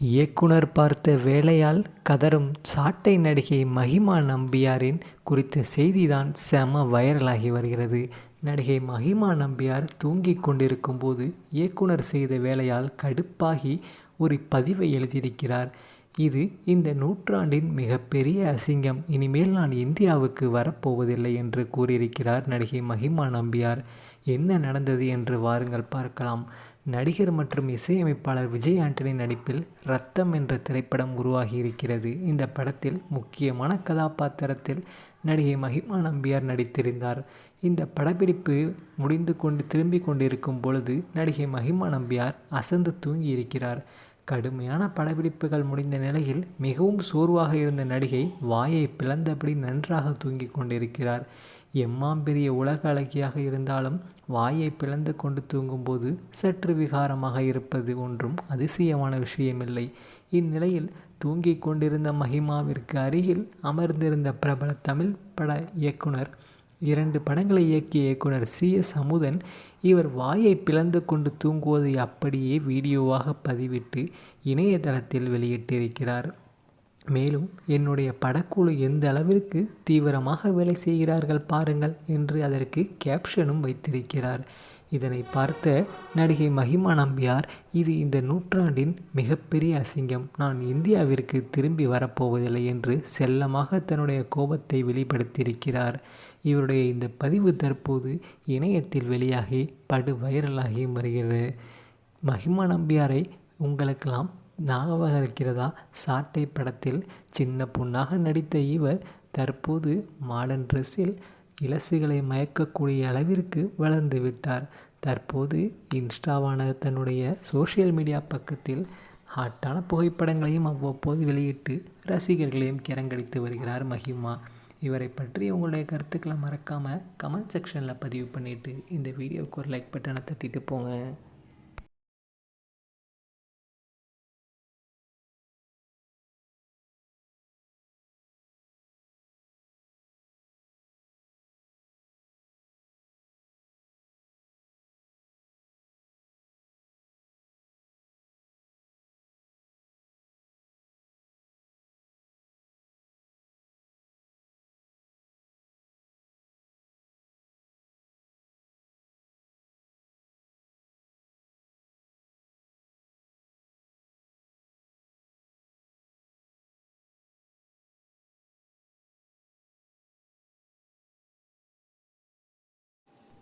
இயக்குனர் பார்த்த வேலையால் கதறும் சாட்டை நடிகை மகிமா நம்பியாரின் குறித்த செய்திதான் செம வைரலாகி வருகிறது. நடிகை மகிமா நம்பியார் தூங்கிக் கொண்டிருக்கும் போது இயக்குனர் செய்த வேலையால் கடுப்பாகி ஒரு பதிவை எழுதியிருக்கிறார். இது இந்த நூற்றாண்டின் மிகப்பெரிய அசிங்கம். இனிமேல் நான் இந்தியாவுக்கு வரப்போவதில்லை என்று கூறியிருக்கிறார் நடிகை மகிமா நம்பியார். என்ன நடந்தது என்று வாருங்கள் பார்க்கலாம். நடிகர் மற்றும் இசையமைப்பாளர் விஜய் ஆண்டனி நடிப்பில் ரத்தம் என்ற திரைப்படம் உருவாகி இருக்கிறது இந்த படத்தில் முக்கியமான கதாபாத்திரத்தில் நடிகை மகிமா நம்பியார் நடித்திருந்தார். இந்த படப்பிடிப்பு முடிந்து கொண்டு திரும்பிக் கொண்டிருக்கும் பொழுது நடிகை மகிமா நம்பியார் அசந்து தூங்கி இருக்கிறார் கடுமையான படப்பிடிப்புகள் முடிந்த நிலையில் மிகவும் சோர்வாக இருந்த நடிகை வாயை பிளந்தபடி நன்றாக தூங்கிக் கொண்டிருக்கிறார். எம்மாம் பெரிய உலக அழகியாக இருந்தாலும் வாயை பிளந்து கொண்டு தூங்கும்போது சற்று விகாரமாக இருப்பது ஒன்றும் அதிசயமான விஷயமில்லை. இந்நிலையில் தூங்கிக் கொண்டிருந்த மஹிமாவிற்கு அருகில் அமர்ந்திருந்த பிரபல தமிழ் பட இயக்குனர் இரண்டு படங்களை இயக்கிய இயக்குனர் சி. எஸ். அமுதன் இவர் வாயை பிளந்து கொண்டு தூங்குவதை அப்படியே வீடியோவாக பதிவிட்டு இணையதளத்தில் வெளியிட்டிருக்கிறார். மேலும் என்னுடைய படக்குழு எந்த அளவிற்கு தீவிரமாக வேலை செய்கிறார்கள் பாருங்கள் என்று அதற்கு கேப்ஷனும் வைத்திருக்கிறார். இதனை பார்த்த நடிகை மகிமா நம்பியார் இது இந்த நூற்றாண்டின் மிகப்பெரிய அசிங்கம். நான் இந்தியாவிற்கு திரும்பி வரப்போவதில்லை என்று செல்லமாக தன்னுடைய கோபத்தை வெளிப்படுத்தியிருக்கிறார். இவருடைய இந்த பதிவு தற்போது இணையத்தில் வெளியாகி படு வைரலாகி வருகிறது. மகிமா நம்பியாரை உங்களுக்கெல்லாம் ஞாபகம் இருக்கிறதா? சாட்டை படத்தில் சின்ன பொண்ணாக நடித்த இவர் தற்போது மாடர்ன் ட்ரெஸ்ஸில் இலசுகளை மயக்கக்கூடிய அளவிற்கு வளர்ந்து விட்டார். தற்போது இன்ஸ்டாவான தன்னுடைய சோஷியல் மீடியா பக்கத்தில் ஹாட்டான புகைப்படங்களையும் அவ்வப்போது வெளியிட்டு ரசிகர்களையும் கிறங்கடித்து வருகிறார் மஹிமா இவரை பற்றி உங்களுடைய கருத்துக்களை மறக்காமல் கமெண்ட் செக்ஷனில் பதிவு பண்ணிவிட்டு இந்த வீடியோவுக்கு ஒரு லைக் பட்டனை தட்டிட்டு போங்க.